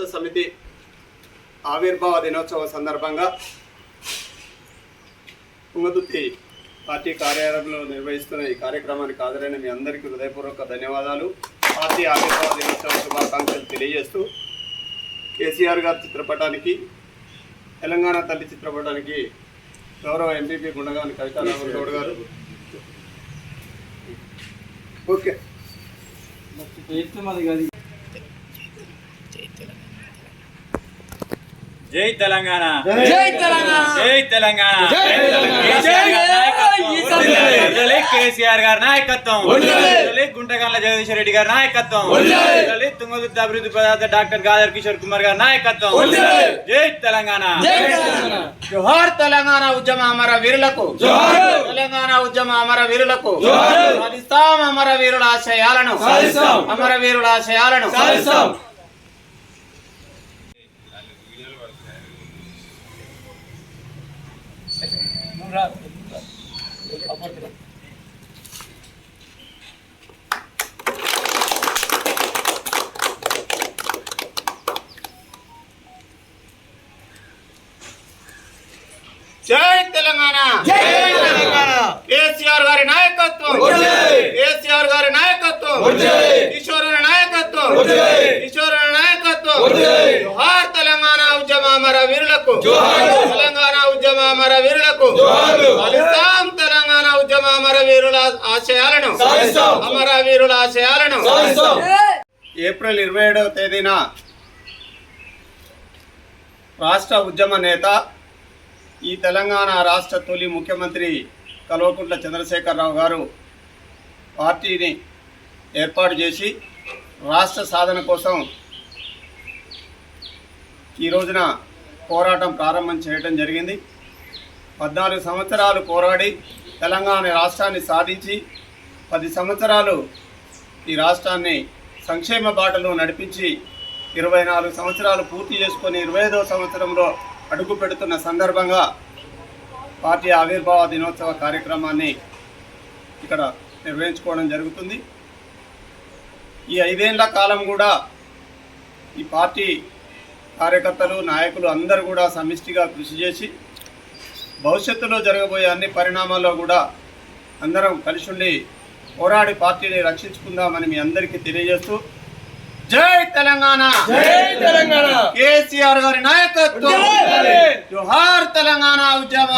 రాష్ట్ర సమితి ఆవిర్భావ దినోత్సవం సందర్భంగా తుంగతుర్తి పార్టీ కార్యాలయంలో నిర్వహిస్తున్న ఈ కార్యక్రమానికి హాజరైన మీ అందరికీ హృదయపూర్వక ధన్యవాదాలు. పార్టీ ఆవిర్భావ దినోత్సవ శుభాకాంక్షలు తెలియజేస్తూ కేసీఆర్ గారి చిత్రపటానికి తెలంగాణ తల్లి చిత్రపటానికి గౌరవ ఎంపీపీ గుండగాని కవితా గౌడ్ గారు. ఓకే. జై తెలంగాణ. జై తెలంగాణ. జై తెలంగాణ. జై తెలంగాణ. కేసీఆర్ గారి నాయకత్వం. గుంటగండ్ల జగదీశ్వర రెడ్డి గారి నాయకత్వం. తుంగతుర్తి అభివృద్ధి ప్రదాత డాక్టర్ గాదర్ కిషోర్ కుమార్ గారి నాయకత్వం. జై తెలంగాణ. జై తెలంగాణ. జోహార్ తెలంగాణ ఉద్యమ అమర వీరులకు. తెలంగాణ ఉద్యమ అమర వీరులకు. సాధిస్తాం అమర వీరుల ఆశయాలను. అమర వీరుల ఆశయాలను. సాధిస్తాం. జై తెలంగాణ జై తెలంగాణ కేసీఆర్ గారి నాయకత్వం వర్ధిల్లాలి. కేసీఆర్ గారి నాయకత్వం వర్ధిల్లాలి. కిషోరుని నాయకత్వం వర్ధిల్లాలి. కిషోరుని నాయకత్వం వర్ధిల్లాలి. జోహార్ తెలంగాణ ఉద్యమ అమర వీరులకు జోహార్. తెలంగాణ ఉద్యమ అమర వీరులకు. తెలంగాణ ఉద్యమ అమర వీరుల ఆశయాలను. అమర వీరుల ఆశయాలను. ఏప్రిల్ ఇరవై ఏడవ తేదీన రాష్ట్ర ఉద్యమ నేత ఈ తెలంగాణ రాష్ట్ర తొలి ముఖ్యమంత్రి కల్వకుంట్ల చంద్రశేఖరరావు గారు పార్టీని ఏర్పాటు చేసి రాష్ట్ర సాధన కోసం ఈ రోజున పోరాటం ప్రారంభం చేయడం జరిగింది. పద్నాలుగు సంవత్సరాలు పోరాడి తెలంగాణ రాష్ట్రాన్ని సాధించి పది సంవత్సరాలు ఈ రాష్ట్రాన్ని సంక్షేమ బాటలో నడిపించి ఇరవై నాలుగు సంవత్సరాలు పూర్తి చేసుకొని ఇరవై ఐదవ సంవత్సరంలో అడుగు పెడుతున్న సందర్భంగా పార్టీ ఆవిర్భావ దినోత్సవ కార్యక్రమాన్ని ఇక్కడ నిర్వహించుకోవడం జరుగుతుంది. ఈ ఐదేళ్ళ కాలం కూడా ఈ పార్టీ కార్యకర్తలు నాయకులు అందరూ కూడా సమిష్టిగా కృషి చేసి భవిష్యత్తులో జరగబోయే అన్ని పరిణామాల్లో కూడా అందరం కలిసి ఉండి పోరాడి పార్టీని రక్షించుకుందామని మీ అందరికీ తెలియజేస్తూ జై తెలంగాణ! జై తెలంగాణ! కేసీఆర్ గారి నాయకత్వం. జోహార్ తెలంగాణ ఉద్యమ